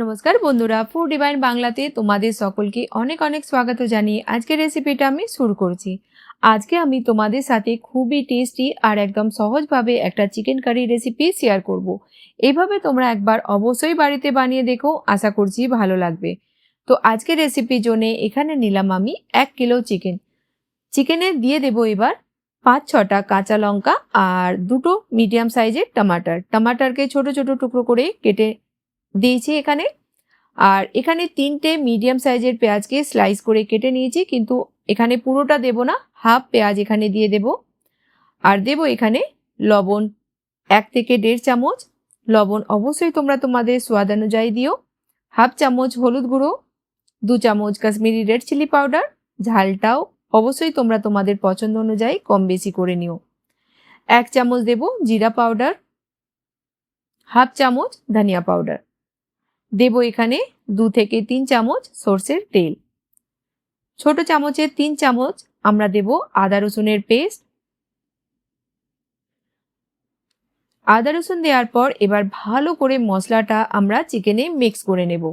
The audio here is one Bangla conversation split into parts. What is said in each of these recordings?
নমস্কার বন্ধুরা ফুড ডিভাইন বাংলাতে তোমাদের সকলকে অনেক অনেক স্বাগত জানিয়ে আজকের রেসিপিটা আমি শুরু করছি। আজকে আমি তোমাদের সাথে খুবই টেস্টি আর একদম সহজভাবে একটা চিকেন কারি রেসিপি শেয়ার করব। এইভাবে তোমরা একবার অবশ্যই বাড়িতে বানিয়ে দেখো, আশা করছি ভালো লাগবে। তো আজকের রেসিপির জন্য এখানে নিলাম আমি এক কিলো চিকেন চিকেনে দিয়ে দেব এবার পাঁচ ছটা কাঁচা লঙ্কা আর দুটো মিডিয়াম সাইজের টমাটার। টমাটারকে ছোট ছোট টুকরো করে কেটে দিয়েছি এখানে। আর এখানে তিনটে মিডিয়াম সাইজের পেঁয়াজকে স্লাইস করে কেটে নিয়েছি, কিন্তু এখানে পুরোটা দেব না হাফ পেঁয়াজ এখানে দিয়ে দেব। আর দেব এখানে লবণ, এক থেকে দেড় চামচ। লবণ অবশ্যই তোমরা তোমাদের স্বাদ অনুযায়ী দিও। হাফ চামচ হলুদ গুঁড়ো, দু চামচ কাশ্মীরি রেড চিলি পাউডার ঝালটাও অবশ্যই তোমরা তোমাদের পছন্দ অনুযায়ী কম বেশি করে নিও। এক চামচ দেব জিরা পাউডার হাফ চামচ ধনিয়া পাউডার দেব এখানে দু থেকে তিন চামচ সর্ষের তেল। ছোট চামচের তিন চামচ আমরা দেব আদা রসুনের পেস্ট। আদা রসুন দেওয়ার পর এবার ভালো করে মশলাটা আমরা চিকেনে মিক্স করে নেব।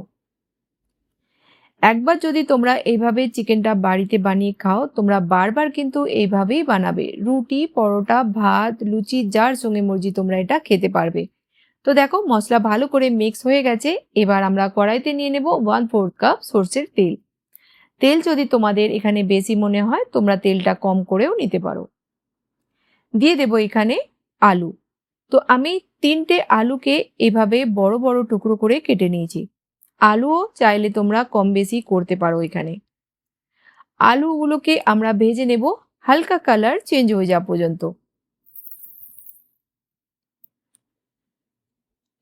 একবার যদি তোমরা এইভাবে চিকেনটা বাড়িতে বানিয়ে খাও, তোমরা বারবার কিন্তু এইভাবেই বানাবে। রুটি, পরোটা, ভাত, লুচি, যার সঙ্গে মর্জি তোমরা এটা খেতে পারবে। তো দেখো, মশলা ভালো করে মিক্স হয়ে গেছে। এবার আমরা কড়াইতে নিয়ে নেব ওয়ান ফোর্থ কাপ সর্ষের তেল। তেল যদি তোমাদের এখানে বেশি মনে হয়, তোমরা তেলটা কম করেও নিতে পারো। দিয়ে দেব এখানে আলু। তো আমি তিনটে আলুকে এভাবে বড় বড় টুকরো করে কেটে নিয়েছি। আলুও চাইলে তোমরা কম বেশি করতে পারো এখানে। আলুগুলোকে আমরা ভেজে নেব, হালকা কালার চেঞ্জ হয়ে যাওয়া পর্যন্ত।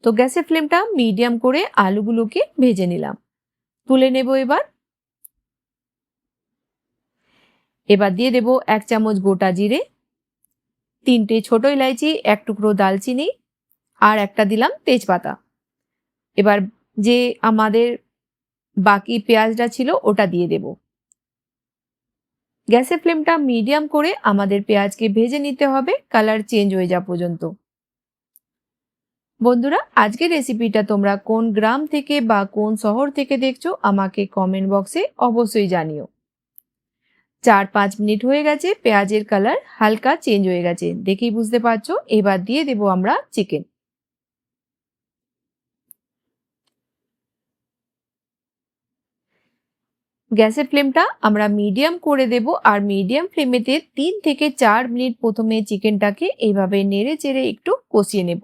তো গ্যাসের ফ্লেমটা মিডিয়াম করে আলুগুলোকে ভেজে নিলাম। তুলে নেব এবার। এবার দিয়ে দেব এক চামচ গোটা জিরে, তিনটে ছোট ইলাইচি, এক টুকরো দালচিনি আর একটা দিলাম তেজপাতা। এবার যে আমাদের বাকি পেঁয়াজটা ছিল ওটা দিয়ে দেব। গ্যাসের ফ্লেমটা মিডিয়াম করে আমাদের পেঁয়াজকে ভেজে নিতে হবে, কালার চেঞ্জ হয়ে যাওয়া পর্যন্ত। বন্ধুরা, আজকের রেসিপিটা তোমরা কোন গ্রাম থেকে বা কোন শহর থেকে দেখছ আমাকে কমেন্ট বক্সে অবশ্যই জানিও। চার পাঁচ মিনিট হয়ে গেছে, পেঁয়াজের কালার হালকা চেঞ্জ হয়ে গেছে, দেখেই বুঝতে পারছ? এবার দিয়ে দেব আমরা চিকেন গ্যাসের ফ্লেমটা আমরা মিডিয়াম করে দেব আর মিডিয়াম ফ্লেমেতে তিন থেকে চার মিনিট প্রথমে চিকেনটাকে এইভাবে নেড়ে চেড়ে একটু কষিয়ে নেব।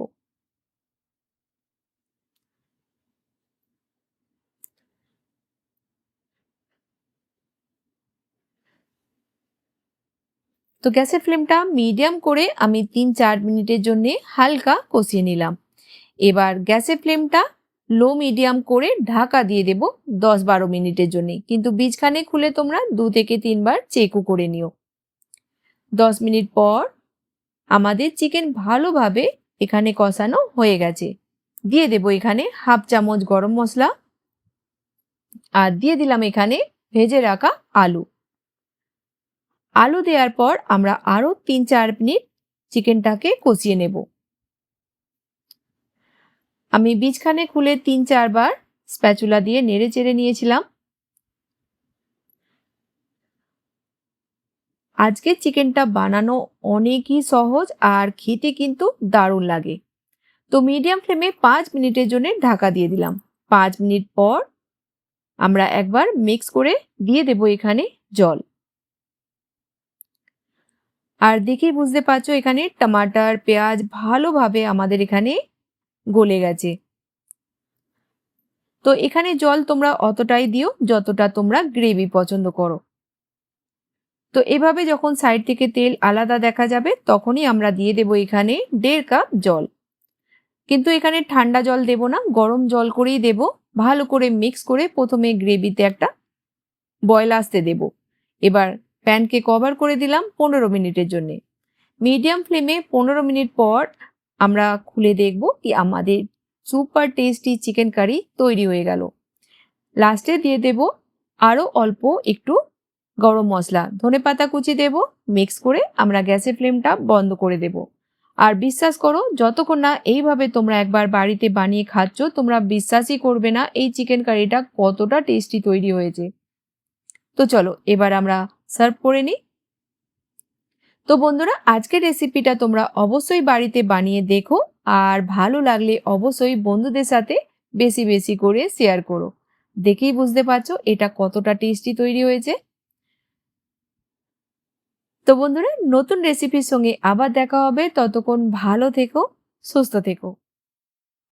তো গ্যাসের ফ্লেমটা মিডিয়াম করে আমি তিন চার মিনিটের জন্য হালকা কষিয়ে নিলাম। এবার গ্যাসের ফ্লেমটা লো মিডিয়াম করে ঢাকা দিয়ে দেব দশ বারো মিনিটের জন্য। কিন্তু বীজখানে খুলে তোমরা দু থেকে তিনবার চেকও করে নিও। দশ মিনিট পর আমাদের চিকেন ভালোভাবে এখানে কষানো হয়ে গেছে। দিয়ে দেব এখানে হাফ চামচ গরম মশলা। আর দিয়ে দিলাম এখানে ভেজে রাখা আলু। আলু দেওয়ার পর আমরা আরও তিন চার মিনিট চিকেনটাকে কষিয়ে নেব। আমি বীজখানে খুলে তিন চারবার স্প্যাচুলা দিয়ে নেড়ে চেড়ে নিয়েছিলাম। আজকে চিকেনটা বানানো অনেকই সহজ আর খেতে কিন্তু দারুণ লাগে। তো মিডিয়াম ফ্লেমে পাঁচ মিনিটের জন্য ঢাকা দিয়ে দিলাম। পাঁচ মিনিট পর আমরা একবার মিক্স করে দিয়ে দেব এখানে জল। আর দেখেই বুঝতে পারছ, এখানে টমাটার, পেঁয়াজ ভালোভাবে আমাদের এখানে গলে গেছে। তো এখানে জল তোমরা অতটাই দিও যতটা তোমরা গ্রেভি পছন্দ করো। তো এভাবে যখন সাইড থেকে তেল আলাদা দেখা যাবে, তখনই আমরা দিয়ে দেব এখানে দেড় কাপ জল। কিন্তু এখানে ঠান্ডা জল দেব না, গরম জল করেই দেব। ভালো করে মিক্স করে প্রথমে গ্রেভিতে একটা বয়ল আসতে দেব। এবার প্যানকে কভার করে দিলাম পনেরো মিনিটের জন্যে। মিডিয়াম ফ্লেমে পনেরো মিনিট পর আমরা খুলে দেখব কি আমাদের সুপার টেস্টি চিকেন কারি তৈরি হয়ে গেল। লাস্টে দিয়ে দেব আরও অল্প একটু গরম মশলা। ধনে পাতা কুচি দেব, মিক্স করে আমরা গ্যাসের ফ্লেমটা বন্ধ করে দেব। আর বিশ্বাস করো, যতক্ষণ না এইভাবে তোমরা একবার বাড়িতে বানিয়ে খাচ্ছ, তোমরা বিশ্বাসই করবে না এই চিকেন কারিটা কতটা টেস্টি তৈরি হয়েছে। তো চলো, এবার আমরা সার্ভ করে নিই। তো বন্ধুরা, আজকের রেসিপিটা তোমরা অবশ্যই বাড়িতে বানিয়ে দেখো আর ভালো লাগলে অবশ্যই বন্ধুদের সাথে বেশি বেশি করে শেয়ার করো। দেখেই বুঝতে পারছ এটা কতটা টেস্টি তৈরি হয়েছে। তো বন্ধুরা, নতুন রেসিপির সঙ্গে আবার দেখা হবে। ততক্ষণ ভালো থেকো, সুস্থ থেকো।